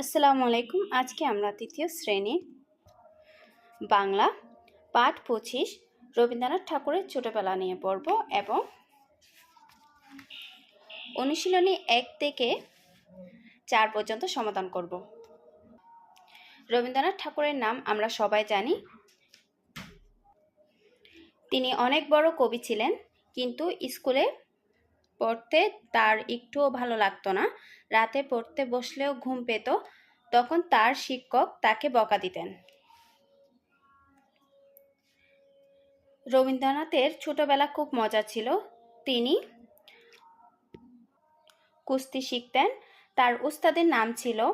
আসসালামু আলাইকুম। আজকে আমরা তৃতীয় শ্রেণি বাংলা পাঠ পঁচিশ রবীন্দ্রনাথ ঠাকুরের ছোটবেলা নিয়ে পড়ব এবং অনুশীলনী এক থেকে চার পর্যন্ত সমাধান করব। রবীন্দ্রনাথ ঠাকুরের নাম আমরা সবাই জানি। তিনি অনেক বড় কবি ছিলেন, কিন্তু স্কুলে পড়তে তার একটুও ভালো লাগতো না। রাতে পড়তে বসলেও ঘুম পেত, তখন তার শিক্ষক তাকে বকা দিতেন। রবীন্দ্রনাথের ছোটবেলা খুব মজা ছিল। তিনি কুস্তি শিখতেন। তার উস্তাদের নাম ছিল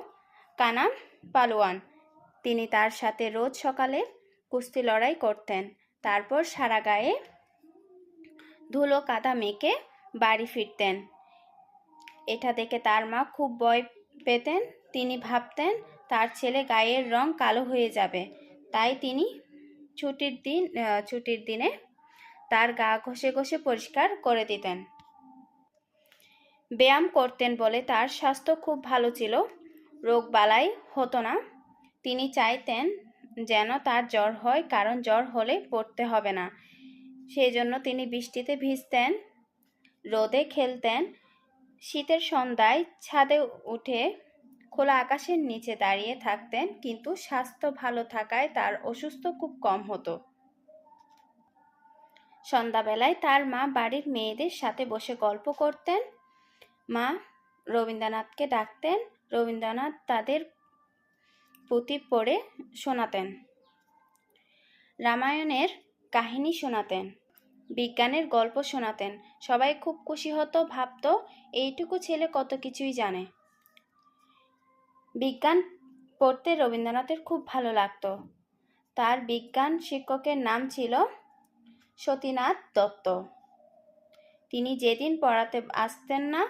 কানাম পালোয়ান। তিনি তার সাথে রোজ সকালে কুস্তি লড়াই করতেন। তারপর সারা গায়ে ধুলো কাদা মেখে বাড়ি ফিরতেন। এটা দেখে তার মা খুব ভয় পেতেন। তিনি ভাবতেন, তার ছেলে গায়ের রং কালো হয়ে যাবে। তাই তিনি ছুটির দিন ছুটির দিনে তার গা ঘষে ঘষে পরিষ্কার করে দিতেন। ব্যায়াম করতেন বলে তার স্বাস্থ্য খুব ভালো ছিল। রোগ বালাই হতো না। তিনি চাইতেন যেন তার জ্বর হয়, কারণ জ্বর হলে পড়তে হবে না। সেই জন্য তিনি বৃষ্টিতে ভিজতেন। রোদে খেলতেন। শীতের সন্ধ্যায় ছাদে উঠে খোলা আকাশের নিচে দাঁড়িয়ে থাকতেন, কিন্তু স্বাস্থ্য ভালো থাকায় তার অসুস্থ খুব কম হতো। সন্ধ্যাবেলায় তার মা বাড়ির মেয়েদের সাথে বসে গল্প করতেন। মা রবীন্দ্রনাথকে ডাকতেন, রবীন্দ্রনাথ তাদের পুঁথি পড়ে শোনাতেন। রামায়ণের কাহিনী শোনাতেন। বিজ্ঞানের গল্প শোনাতেন। সবাই খুব খুশি হতো, ভাবতো, এইটুকু ছেলে কত কিছুই জানে। বিজ্ঞান পড়তে রবীন্দ্রনাথের খুব ভালো লাগতো। তার বিজ্ঞান শিক্ষকের নাম ছিল সতীনাথ দত্ত। তিনি যেদিন পড়াতে আসতেন না,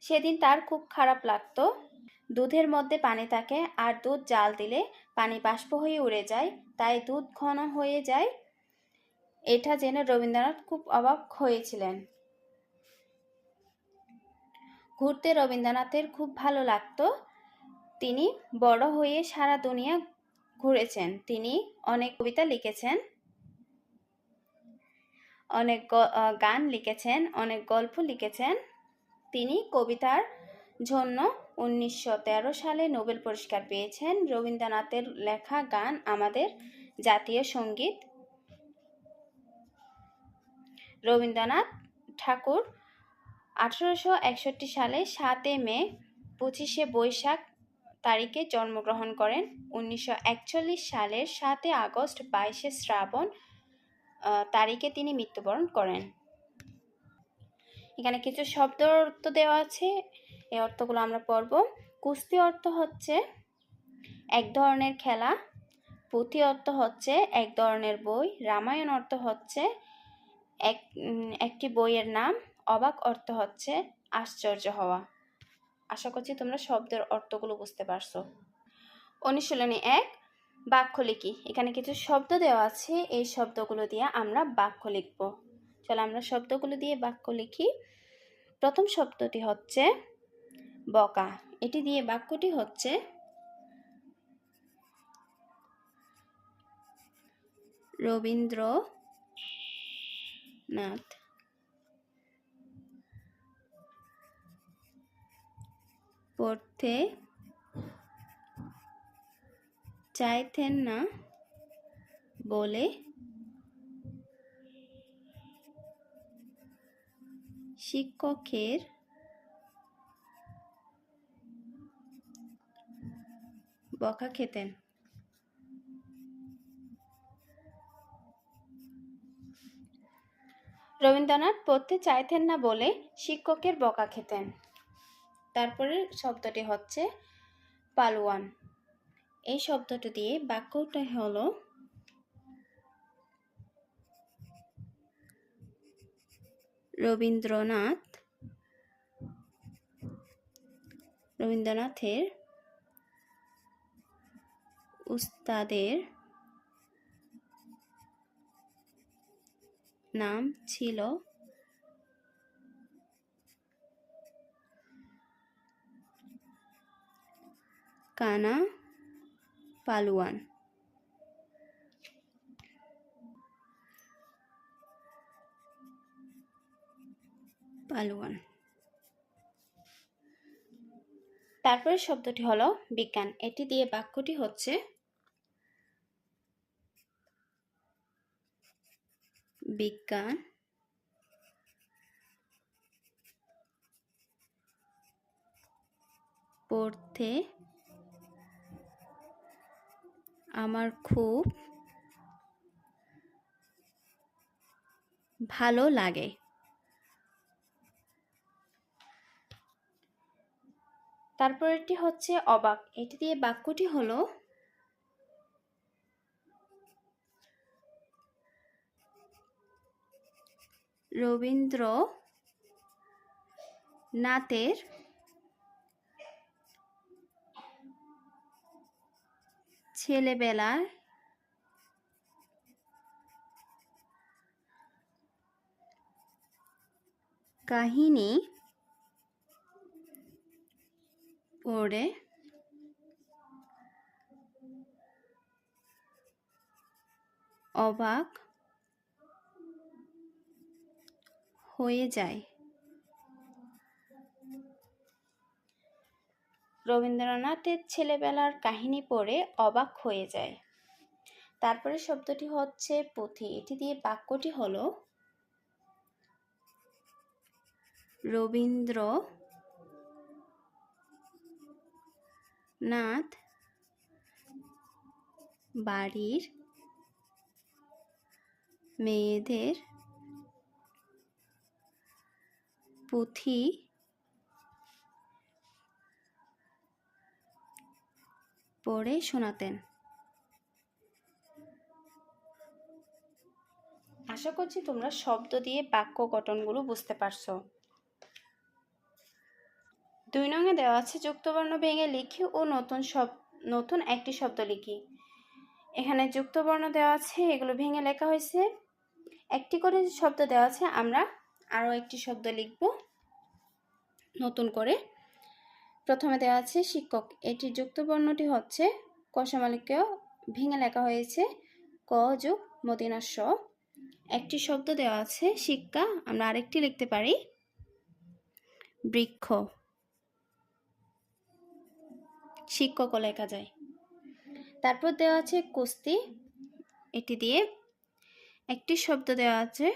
সেদিন তার খুব খারাপ লাগতো। দুধের মধ্যে পানি থাকে আর দুধ জাল দিলে পানি বাষ্প হয়ে উড়ে যায়, তাই দুধ ঘন হয়ে যায়। এটা জেনে রবীন্দ্রনাথ খুব অবাক হয়েছিলেন। ঘুরতে রবীন্দ্রনাথের খুব ভালো লাগতো। তিনি বড় হয়ে সারা দুনিয়া ঘুরেছেন। তিনি অনেক কবিতা লিখেছেন, অনেক গান লিখেছেন, অনেক গল্প লিখেছেন। তিনি কবিতার জন্য উনিশশো তেরো সালে নোবেল পুরস্কার পেয়েছেন। রবীন্দ্রনাথের লেখা গান আমাদের জাতীয় সংগীত। রবীন্দ্রনাথ ঠাকুর আঠারোশো একষট্টি সালে সাতে মে পঁচিশে বৈশাখ তারিখে জন্মগ্রহণ করেন। উনিশশো একচল্লিশ সালের সাতে আগস্ট বাইশে শ্রাবণ তারিখে তিনি মৃত্যুবরণ করেন। এখানে কিছু শব্দ অর্থ দেওয়া আছে। এই অর্থগুলো আমরা পড়ব। কুস্তি অর্থ হচ্ছে এক ধরনের খেলা, পুঁথি অর্থ হচ্ছে এক ধরনের বই, রামায়ণ অর্থ হচ্ছে এক একটি বইয়ের নাম, অবাক অর্থ হচ্ছে আশ্চর্য হওয়া। আশা করছি তোমরা শব্দের অর্থগুলো বুঝতে পারছ। অনুশীলনী এক, বাক্য লিখি। এখানে কিছু শব্দ দেওয়া আছে, এই শব্দগুলো দিয়ে আমরা বাক্য লিখব। চলো আমরা শব্দগুলো দিয়ে বাক্য লিখি। প্রথম শব্দটি হচ্ছে বকা। এটি দিয়ে বাক্যটি হচ্ছে রবীন্দ্রনাথ পড়তে চাইতেন না বলে শিক্ষকের বকা খেতেন। রবীন্দ্রনাথ পড়তে চাইতেন না বলে শিক্ষকের বকা খেতেন। তারপরে শব্দটি হচ্ছে পালোয়ান। এই শব্দটি দিয়ে বাক্যটা হলো, রবীন্দ্রনাথ, রবীন্দ্রনাথের উস্তাদের নাম ছিল কানা পালুয়ান পালুয়ান তারপরে শব্দটি হলো বিজ্ঞান। এটি দিয়ে বাক্যটি হচ্ছে বিজ্ঞান পড়তে আমার খুব ভালো লাগে। তারপরেরটি হচ্ছে অবাক। এটি দিয়ে বাক্যটি হলো রবীন্দ্র নাথের ছেলেবেলার কাহিনী পড়ে অবাক হয়ে যায়। রবীন্দ্রনাথের ছেলেবেলার কাহিনী পড়ে অবাক হয়ে যায়। তারপরে শব্দটি হচ্ছে পুঁথি। এটি দিয়ে বাক্যটি হলো রবীন্দ্র নাথ বাড়ির মেয়েদের পুঁথি পড়ে শোনাতেন। আশা করছি তোমরা শব্দ দিয়ে বাক্য গঠনগুলো বুঝতে পারছ। দুই নঙে দেওয়া আছে, যুক্তবর্ণ ভেঙে লিখি ও নতুন শব নতুন একটি শব্দ লিখি। এখানে যুক্তবর্ণ দেওয়া আছে, এগুলো ভেঙে লেখা হয়েছে। একটি করে শব্দ দেওয়া আছে, আমরা আরও একটি শব্দ লিখব। নতুন করে। প্রথমে দেওয়া আছে, শিক্ষক, এটি যুক্তবর্ণটি হচ্ছে কষামালিকেও ভেঙে লেখা হয়েছে, ক যোগ মদিনার স। একটি শব্দ দেওয়া আছে, শিক্ষা, আমরা আরেকটি লিখতে পারি, বৃক্ষ। শিক্ষকও লেখা যায়। তারপর দেওয়া আছে, কুস্তি। এটি দিয়ে একটি শব্দ দেওয়া আছে,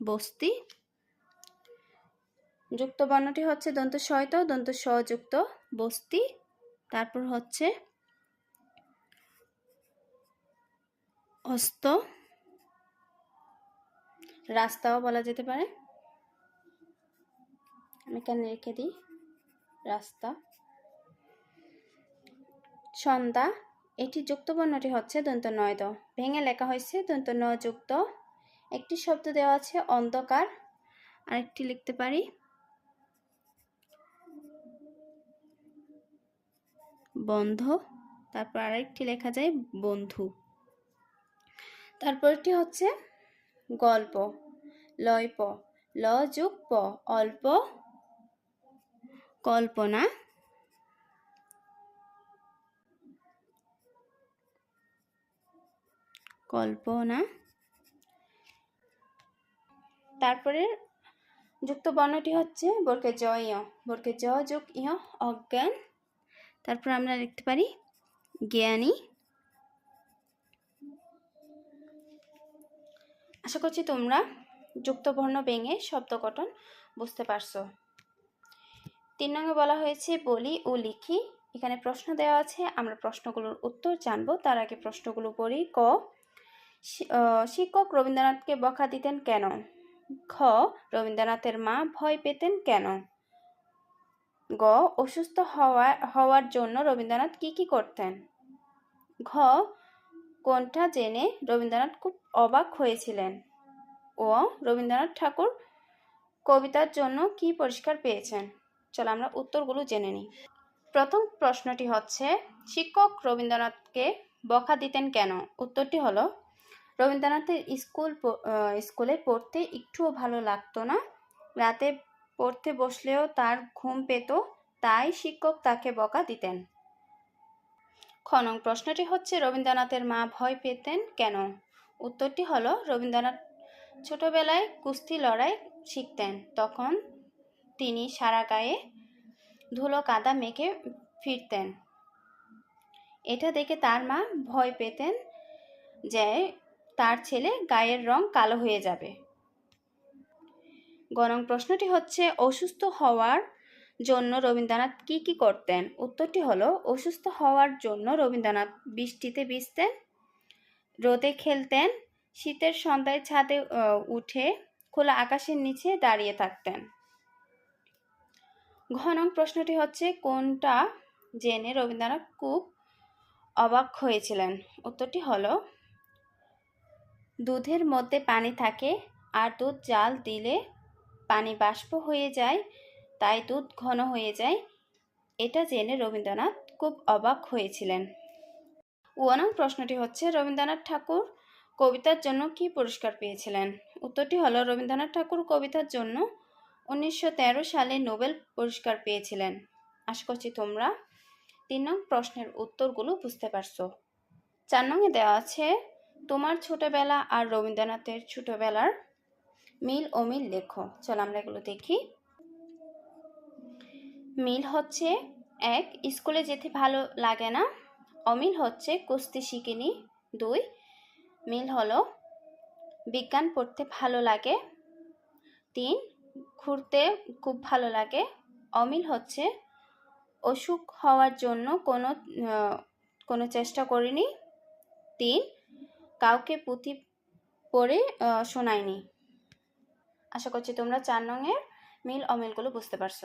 বস্তি। যুক্ত বর্ণটি হচ্ছে দন্ত শয়ত দন্ত সযুক্ত বস্তি। তারপর হচ্ছে অস্ত। রাস্তাও বলা যেতে পারে। আমি কেন রেখে দিই। রাস্তা। সন্ধ্যা। এটি যুক্ত বর্ণটি হচ্ছে দন্ত নয় ভেঙে লেখা হয়েছে দন্ত ন যুক্ত একটি শব্দ দেওয়া আছে অন্ধকার। আরেকটি লিখতে পারি। বন্ধ। তারপর আরেকটি লেখা যায় বন্ধু। তারপরটি হচ্ছে গল্প। লয়প ল যুগ প। অল্প কল্পনা। কল্পনা। তারপরে যুক্ত বর্ণটি হচ্ছে বর্কে জ ইয়। বর্কে জ যোগ ইয়। অজ্ঞান। তারপর আমরা লিখতে পারি জ্ঞানী। আশা করছি তোমরা যুক্ত বর্ণ ভেঙে শব্দ গঠন বুঝতে পারছ। তিন নঙ্গে বলা হয়েছে বলি ও লিখি। এখানে প্রশ্ন দেওয়া আছে, আমরা প্রশ্নগুলোর উত্তর জানব। তার আগে প্রশ্নগুলো পড়ি, ক শিক্ষক রবীন্দ্রনাথকে বকা দিতেন কেন? খ রবীন্দ্রনাথের মা ভয় পেতেন কেন? গ, অসুস্থ হওয়া, হওয়ার জন্য রবীন্দ্রনাথ কি কি করতেন? ঘ, কোনটা জেনে রবীন্দ্রনাথ খুব অবাক হয়েছিলেন? ও, রবীন্দ্রনাথ ঠাকুর কবিতার জন্য কি পুরস্কার পেয়েছেন? চলো আমরা উত্তরগুলো জেনে নিই। প্রথম প্রশ্নটি হচ্ছে, শিক্ষক রবীন্দ্রনাথকে বকা দিতেন কেন? উত্তরটি হলো, রবীন্দ্রনাথের স্কুল স্কুলে পড়তে একটুও ভালো লাগতো না। রাতে পড়তে বসলেও তার ঘুম পেত, তাই শিক্ষক তাকে বকা দিতেন। খ নং প্রশ্নটি হচ্ছে, রবীন্দ্রনাথের মা ভয় পেতেন কেন? উত্তরটি হলো, রবীন্দ্রনাথ ছোটবেলায় কুস্তি লড়াই শিখতেন, তখন তিনি সারা গায়ে ধুলো কাদা মেখে ফিরতেন। এটা দেখে তার মা ভয় পেতেন যে তার ছেলে গায়ের রং কালো হয়ে যাবে। গণং প্রশ্নটি হচ্ছে, অসুস্থ হওয়ার জন্য রবীন্দ্রনাথ কি কি করতেন? উত্তরটি হলো, অসুস্থ হওয়ার জন্য রবীন্দ্রনাথ বৃষ্টিতে ভিজতেন, রোদে খেলতেন, শীতের সন্ধ্যায় ছাদে উঠে খোলা আকাশের নিচে দাঁড়িয়ে থাকতেন। ঘনং প্রশ্নটি হচ্ছে, কোনটা জেনে রবীন্দ্রনাথ খুব অবাক হয়েছিলেন? উত্তরটি হলো, দুধের মধ্যে পানি থাকে আর দুধ জাল দিলে পানি বাষ্প হয়ে যায়, তাই দুধ ঘন হয়ে যায়। এটা জেনে রবীন্দ্রনাথ খুব অবাক হয়েছিলেন। ওয়ানং প্রশ্নটি হচ্ছে, রবীন্দ্রনাথ ঠাকুর কবিতার জন্য কি পুরস্কার পেয়েছিলেন? উত্তরটি হলো, রবীন্দ্রনাথ ঠাকুর কবিতার জন্য উনিশশো তেরো সালে নোবেল পুরস্কার পেয়েছিলেন। আশা করছি তোমরা তিন নং প্রশ্নের উত্তরগুলো বুঝতে পারছ। চার নংয়ে দেওয়া আছে, তোমার ছোটবেলা আর রবীন্দ্রনাথের ছোটবেলার মিল অমিল লেখো। চলো আমরা এগুলো দেখি। মিল হচ্ছে এক, স্কুলে যেতে ভালো লাগে না। অমিল হচ্ছে কুস্তি শিখিনি। দুই, মিল হলো বিজ্ঞান পড়তে ভালো লাগে। তিন, ঘুরতে খুব ভালো লাগে। অমিল হচ্ছে অসুখ হওয়ার জন্য কোনো কোনো চেষ্টা করিনি। তিন, কাউকে পুঁথি পড়ে শোনায়নি আশা করছি তোমরা চার নংয়ের মিল অমিলগুলো বুঝতে পারছ।